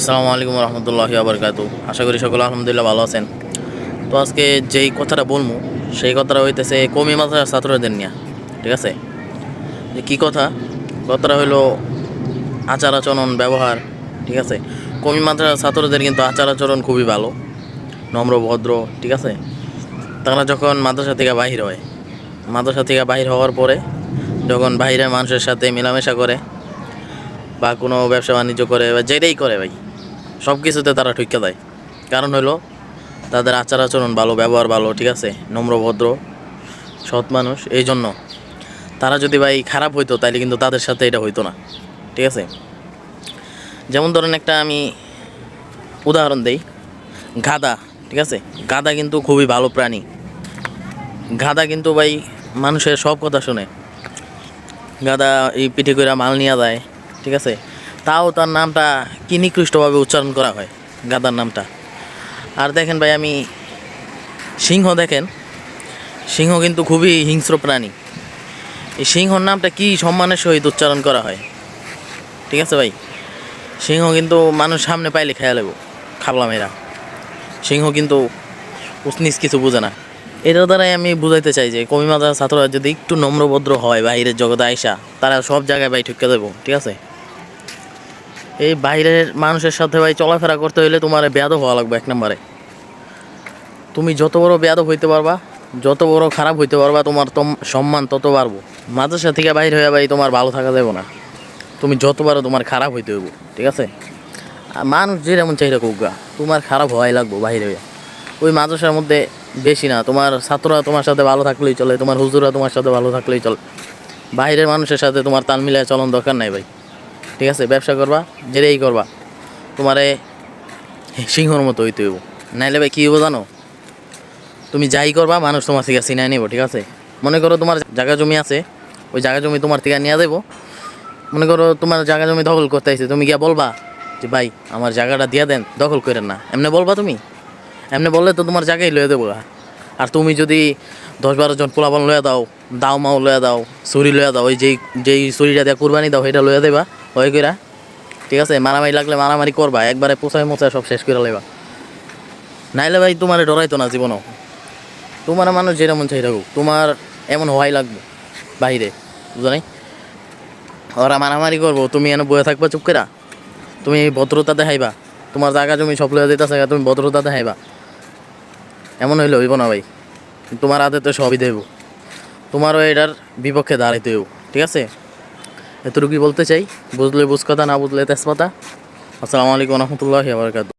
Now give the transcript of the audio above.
আসসালামু আলাইকুম রহমতুল্লাহি আবরকাত আশা করি সকলে আলহামদুলিল্লাহ ভালো আছেন। তো আজকে যেই কথাটা বলব সেই কথাটা হইতেছে কমি মাথার ছাত্রদের নিয়ে, ঠিক আছে? যে কী কথা? কথাটা হইল আচার আচরণ, ব্যবহার, ঠিক আছে? কমি মাত্রার ছাত্রদের কিন্তু আচার আচরণ খুবই ভালো, নম্র, ভদ্র, ঠিক আছে? তারা যখন মাদ্রাসা থেকে বাহির হয়, মাদ্রাসা থেকে বাহির হওয়ার পরে যখন বাইরের মানুষের সাথে মেলামেশা করে বা কোনো ব্যবসা বাণিজ্য করে বা যেটাই করে ভাই সব কিছুতে তারা ঠুকে দেয়। কারণ হলো, তাদের আচার আচরণ ভালো, ব্যবহার ভালো, ঠিক আছে? নম্র, ভদ্র, সৎ মানুষ এই জন্য তারা যদি ভাই খারাপ হইতো তাহলে কিন্তু তাদের সাথে এটা হইতো না, ঠিক আছে? যেমন ধরেন একটা আমি উদাহরণ দেই। গাদা, ঠিক আছে? গাদা কিন্তু খুবই ভালো প্রাণী। গাদা কিন্তু ভাই মানুষের সব কথা শুনে। গাদা এই পিঠে করে মাল নিয়ে যায়, ঠিক আছে? তাও তার নামটা কি নিকৃষ্টভাবে উচ্চারণ করা হয়, গাদার নামটা। আর দেখেন ভাই, আমি সিংহ দেখেন, সিংহ কিন্তু খুবই হিংস্র প্রাণী। এই সিংহর নামটা কি সম্মানের সহিত উচ্চারণ করা হয়? ঠিক আছে ভাই? সিংহ কিন্তু মানুষ সামনে পাইলে খেয়া লেব খাবলাম এরা সিংহ কিন্তু উসনিস কিছু বোঝে না। এটার দ্বারাই আমি বুঝাইতে চাই যে কমি মাদ্রাসার ছাত্ররা যদি একটু নম্রভদ্র হয় বাইরের জগতে আইসা, তারা সব জায়গায় ভাই ঠুকে দেবো, ঠিক আছে? এই বাইরের মানুষের সাথে ভাই চলাফেরা করতে হইলে তোমার বেয়াদব হওয়া লাগবে এক নম্বরে। তুমি যত বড় বেয়াদব হইতে পারবা, যত বড় খারাপ হইতে পারবা, তোমার তম সম্মান তত বাড়বো। মাদ্রাসা থেকে বাইর হয়ে ভাই তোমার ভালো থাকা যাবে না। তুমি যত পারো তোমার খারাপ হইতে হইব, ঠিক আছে? মানুষ যেরকম চাহিদা কুগা তোমার খারাপ হওয়াই লাগবো বাইরে হয়ে ওই মাদ্রাসার মধ্যে বেশি না, তোমার ছাত্ররা তোমার সাথে ভালো থাকলেই চলে, তোমার হুজুরা তোমার সাথে ভালো থাকলেই চলে। বাইরের মানুষের সাথে তোমার তাল মিলায় চলন দরকার নাই ভাই। ঠিক আছে, ব্যবসা করবা, যেটাই করবা, তোমারে সিংহর মতো হইতে হইব। নাইলে ভাই কী হইব জানো? তুমি যাই করবা, মানুষ তোমার থেকে চিনাই নেব, ঠিক আছে? মনে করো তোমার জায়গা জমি আছে, ওই জায়গা জমি তোমার থেকে নিয়ে দেবো মনে করো তোমার জায়গা জমি দখল করতে আইছে, তুমি গিয়া বলবা যে, ভাই, আমার জায়গাটা দিয়ে দেন, দখল করেন না। এমনি বলবা তুমি? এমনি বললে তো তোমার জায়গায় লয়ে দেবো আর তুমি যদি দশ বারো জন পোলাপান লয়ে দাও দাও মাও লয়ে দাও, ছুরি লয়ে দাও, ওই যেই যেই ছুরিটা দিয়ে কুরবানি দাও, সেটা লয়ে দেবা। হয়ে কইরা, ঠিক আছে, মারামারি লাগলে মারামারি করবা, একবারে পোষায় মোছায় সব শেষ করে লেবা নাইলে ভাই তোমার ডরাইতো না জীবনও। তোমার মানুষ যেরকম চাই থাকুক, তোমার এমন হওয়াই লাগবে বাইরে বুঝো নাই? ওরা মারামারি করব, তুমি এনে বয়ে থাকবা চুপ করে তুমি ভদ্রতা দেখাইবা, তোমার জায়গা জমি সব লয়ে দিতেছে তুমি ভদ্রতা দেখাইবা। এমন হইলে হইব না ভাই, তোমার হাতে তো সবই দেব। তোমারও এটার বিপক্ষে দাঁড়াইতে হইব, ঠিক আছে? এতটুকুই বলতে চাই বুঝলে বুঝ কথা না বুঝলে তেজপাতা। আসসালামু আলাইকুম রহমতুল্লাহ আবরকাত